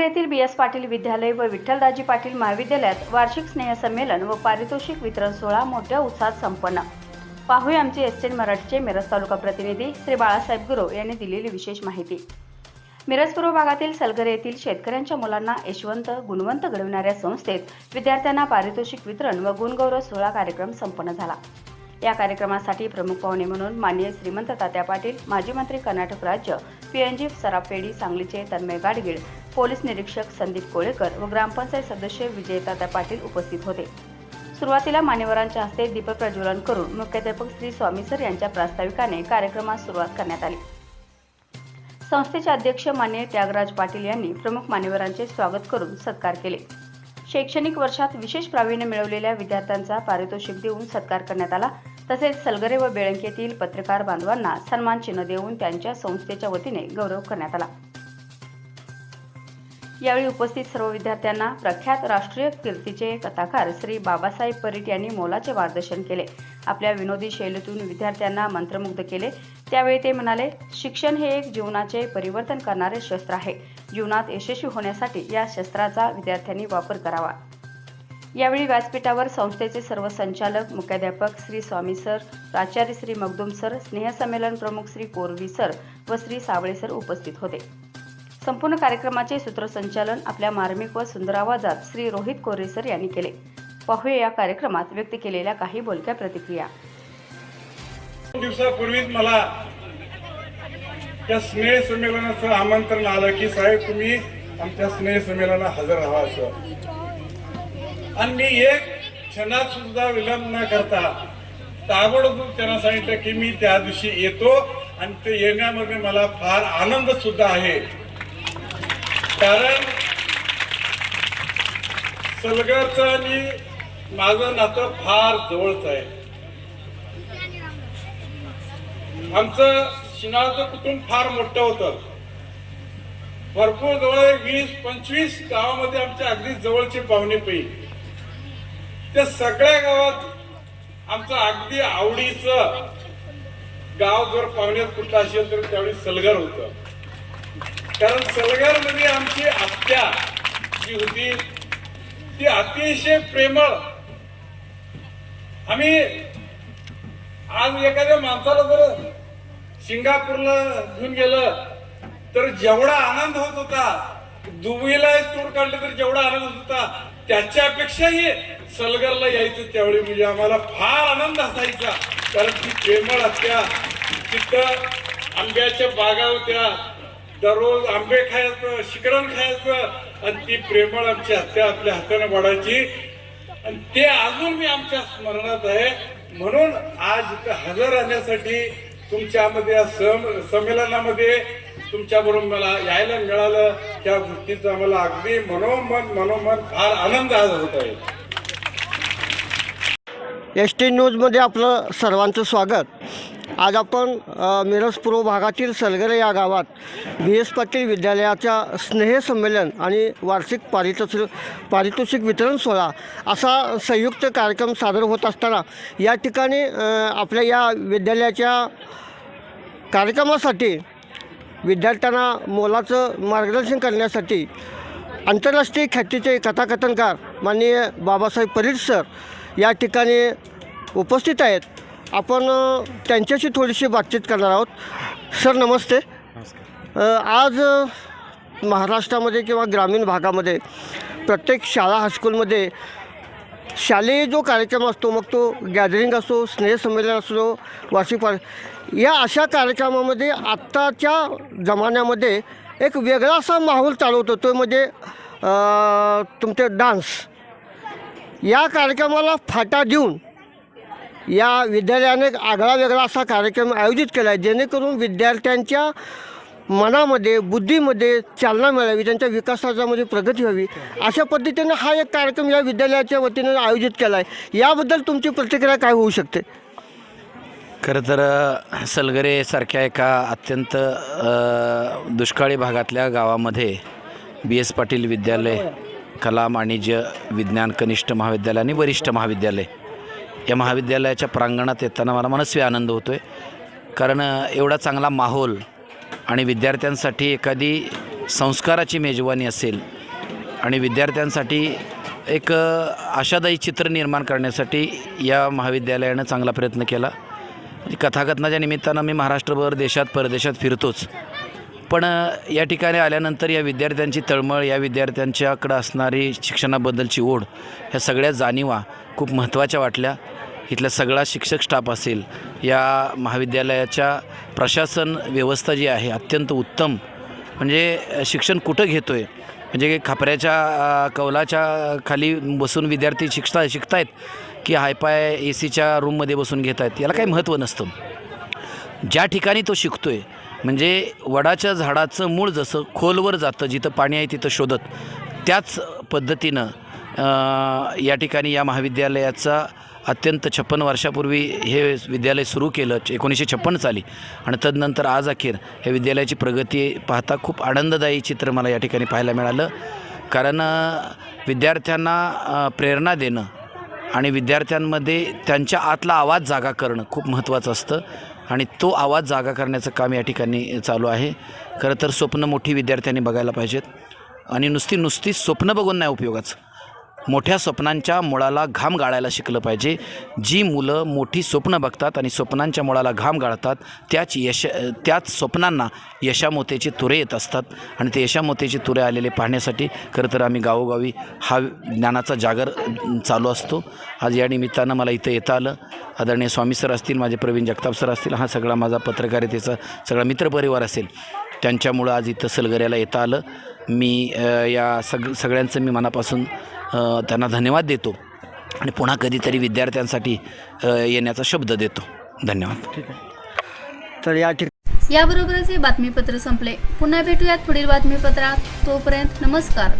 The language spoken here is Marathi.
येथील बी एस पाटील विद्यालय व विठ्ठलदाजी पाटील महाविद्यालयात वार्षिक स्नेहसंमेलन व पारितोषिक वितरण सोहळा मोठ्या उत्साहात संपन्न. पाहूया आमचे एस एन मराठीचे मिरज तालुका प्रतिनिधी श्री बाळासाहेब गुरव यांनी दिलेली विशेष माहिती. मिरज पूर्व भागातील सलगरे येथील शेतकऱ्यांच्या मुलांना यशवंत गुणवंत घडविणाऱ्या संस्थेत विद्यार्थ्यांना पारितोषिक वितरण व गुणगौरव सोहळा कार्यक्रम संपन्न झाला. या कार्यक्रमासाठी प्रमुख पाहुणे म्हणून माननीय श्रीमंत तात्या पाटील माजी मंत्री कर्नाटक राज्य पीएनजी सरापेडी सांगलीचे तन्मय गाडगीळ पोलीस निरीक्षक संदीप कोळेकर व ग्रामपंचायत सदस्य विजय तात्या पाटील उपस्थित होते. सुरुवातीला मान्यवरांच्या हस्ते दीप प्रज्वलन करून मुख्याध्यापक श्री स्वामी सर यांच्या प्रास्ताविकाने कार्यक्रमास सुरुवात करण्यात आली. संस्थेचे अध्यक्ष मान्य त्यागराज पाटील यांनी प्रमुख मान्यवरांचे स्वागत करून सत्कार केले. शैक्षणिक वर्षात विशेष प्रावीण्य मिळवलेल्या विद्यार्थ्यांचा पारितोषिक देऊन सत्कार करण्यात आला. तसेच सलगरे व बेळंकेतील पत्रकार बांधवांना सन्मान चिन्ह देऊन त्यांच्या संस्थेच्या वतीने गौरव करण्यात आला. यावेळी उपस्थित सर्व विद्यार्थ्यांना प्रख्यात राष्ट्रीय कीर्तीचे कथाकार श्री बाबासाहेब परीट यांनी मोलाचे मार्गदर्शन केले. आपल्या विनोदी शैलीतून विद्यार्थ्यांना मंत्रमुग्ध केले. त्यावेळी ते म्हणाले शिक्षण हे एक जीवनाचे परिवर्तन करणारे शस्त्र आहे. जीवनात यशस्वी होण्यासाठी या शस्त्राचा विद्यार्थ्यांनी वापर करावा. यावेळी व्यासपीठावर संस्थेचे सर्व संचालक मुख्याध्यापक श्री स्वामी सर प्राचार्य श्री मगदुम सर स्नेहसंमेलन प्रमुख श्री कोरवी सर व श्री सावळे सर उपस्थित होते. संपूर्ण कार्यक्रमाचे सूत्रसंचालन आपल्या मार्मिक व सुंदर आवाजात श्री रोहित कोरेसर यांनी केले. पाहूया या कार्यक्रमात व्यक्त केलेल्या काही बोलक्या प्रतिक्रिया. दोन दिवसापूर्वीच मला त्या स्नेह संमेलनाचं आमंत्रण आलं की साहेब तुम्ही आमच्या स्नेह संमेलनात हजर राहा असं. आणि मी एक क्षणात सुद्धा विलंब न करता ताबडतोब त्यांना सांगितलं की मी त्या दिवशी येतो आणि ते येण्यामध्ये मला फार आनंद सुद्धा आहे. कारण सलगरचं आणि माझं नातं फार जवळच आहे. आमचं शिनाळचं कुटुंब फार मोठं होतं. भरपूर जवळ वीस पंचवीस गावामध्ये आमच्या अगदी जवळचे पाहुणे पै त्या सगळ्या गावात आमचं अगदी आवडीचं गाव जर पाहुण्यात कुठलं असेल तर त्यावेळी सलगर होतं. कारण सलगरमध्ये आमची आत्या जी होती ती अतिशय प्रेमळ. आम्ही आज एखाद्या माणसाला जर सिंगापूरला घेऊन गेलं तर जेवढा आनंद होत होता दुबईला तूर काढलं तर जेवढा आनंद होत होता त्याच्यापेक्षाही सलगरला यायचं त्यावेळी म्हणजे आम्हाला फार आनंद असायचा. कारण ती प्रेमळ असत्या तिथं आंब्याच्या बागा होत्या दररोज आंबे खायचं शिकरण खायचं आणि ती प्रेमळ आमची हत्या आपल्या हाताने वाढायची. आणि ते अजून मी आमच्या स्मरणात आहे. म्हणून आज इथं हजर राहण्यासाठी तुमच्यामध्ये या सम संमेलनामध्ये तुमच्याबरोबर मला यायला मिळालं. त्या गोष्टीचा मला अगदी मनोमन मनोमन फार आनंद आज होत आहे. एस टी न्यूजमध्ये आपलं सर्वांचं स्वागत. आज आपण मिरज पूर्व भागातील सलगरे या गावात बी एस पाटील विद्यालयाच्या स्नेहसंमेलन आणि वार्षिक पारितोषिक पारितोषिक वितरण सोहळा असा संयुक्त कार्यक्रम सादर होत असताना या ठिकाणी आपल्या या विद्यालयाच्या कार्यक्रमासाठी विद्यार्थ्यांना मोलाचं मार्गदर्शन करण्यासाठी आंतरराष्ट्रीय ख्यातीचे कथाकथनकार माननीय बाबासाहेब परीट सर या ठिकाणी उपस्थित आहेत. आपण त्यांच्याशी थोडीशी बातचीत करणार आहोत. सर नमस्ते. आज महाराष्ट्रामध्ये किंवा ग्रामीण भागामध्ये प्रत्येक शाळा हायस्कूलमध्ये शालेय जो कार्यक्रम असतो मग तो गॅदरिंग असो स्नेहसंमेलन असो वार्षिक पार या अशा कार्यक्रमामध्ये आत्ताच्या जमान्यामध्ये एक वेगळा असा माहोल चालवतो तो म्हणजे तुमचे डान्स. या कार्यक्रमाला फाटा देऊन या विद्यालयाने आगळा वेगळा असा कार्यक्रम आयोजित केला आहे जेणेकरून विद्यार्थ्यांच्या मनामध्ये बुद्धीमध्ये चालना मिळावी त्यांच्या विकासाच्यामध्ये प्रगती व्हावी. अशा पद्धतीने हा एक कार्यक्रम या विद्यालयाच्या वतीने आयोजित केला आहे याबद्दल तुमची प्रतिक्रिया काय होऊ शकते? खरं तर सलगरेसारख्या एका अत्यंत दुष्काळी भागातल्या गावामध्ये बी एस पाटील विद्यालय कला वाणिज्य विज्ञान कनिष्ठ महाविद्यालय आणि वरिष्ठ महाविद्यालय या महाविद्यालयाच्या प्रांगणात येताना मला मनस्वी आनंद होतो आहे कारण एवढा चांगला माहोल आणि विद्यार्थ्यांसाठी एखादी संस्काराची मेजवानी असेल आणि विद्यार्थ्यांसाठी एक आशादायी चित्र निर्माण करण्यासाठी या महाविद्यालयानं चांगला प्रयत्न केला. म्हणजे कथाकथनाच्या निमित्तानं मी महाराष्ट्रभर देशात परदेशात फिरतोच. पण या ठिकाणी आल्यानंतर या विद्यार्थ्यांची तळमळ या विद्यार्थ्यांच्याकडं असणारी शिक्षणाबद्दलची ओढ ह्या सगळ्या जाणीवा खूप महत्त्वाच्या वाटल्या. इथला सगळा शिक्षक स्टाफ असेल या महाविद्यालयाच्या प्रशासन व्यवस्था जी आहे अत्यंत उत्तम. म्हणजे शिक्षण कुठं घेतो आहे म्हणजे खापऱ्याच्या कौलाच्या खाली बसून विद्यार्थी शिकता शिकतायत की हायपाय ए सीच्या रूममध्ये बसून घेत आहेत याला काही महत्त्व नसतं. ज्या ठिकाणी तो शिकतो आहे म्हणजे वडाच्या झाडाचं मूळ जसं खोलवर जातं जिथं पाणी आहे तिथं शोधत त्याच पद्धतीनं या ठिकाणी या महाविद्यालयाचा अत्यंत छप्पन वर्षापूर्वी हे विद्यालय सुरू केलं एकोणीसशे छप्पन साली. आणि तदनंतर आज अखेर हे विद्यालयाची प्रगती पाहता खूप आनंददायी चित्र मला या ठिकाणी पाहायला मिळालं. कारण विद्यार्थ्यांना प्रेरणा देणं आणि विद्यार्थ्यांमध्ये त्यांच्या आतला आवाज जागा करणं खूप महत्त्वाचं असतं. आणि तो आवाज जागा करण्याचं काम या ठिकाणी चालू आहे. खरं तर स्वप्न मोठी विद्यार्थ्यांनी बघायला पाहिजेत. आणि नुसती नुसती स्वप्न बघून नाही उपयोगाचं. मोठ्या स्वप्नांच्या मुळाला घाम गाळायला शिकलं पाहिजे. जी मुलं मोठी स्वप्न बघतात आणि स्वप्नांच्या मुळाला घाम गाळतात त्याच यश त्याच स्वप्नांना यशामोत्याचे तुरे येत असतात. आणि ते यशामोत्याचे तुरे आलेले पाहण्यासाठी खरं तर आम्ही गावोगावी हा ज्ञानाचा जागर चालू असतो. आज या निमित्तानं मला इथं येता आलं. आदरणीय स्वामी सर असतील माझे प्रवीण जगताप सर असतील हा सगळा माझा पत्रकारितेचा सगळा मित्रपरिवार असेल. त्यांच्यामुळं आज इथं सलगऱ्याला येता आलं. मी या सग सगळ्यांचं मी मनापासून त्यांना धन्यवाद देतो आणि पुन्हा कधीतरी विद्यार्थ्यांसाठी येण्याचा शब्द देतो. धन्यवाद. तर या ठिकाणी याबरोबरच हे बातमीपत्र संपले. पुन्हा भेटूयात पुढील बातमीपत्रात. तोपर्यंत नमस्कार.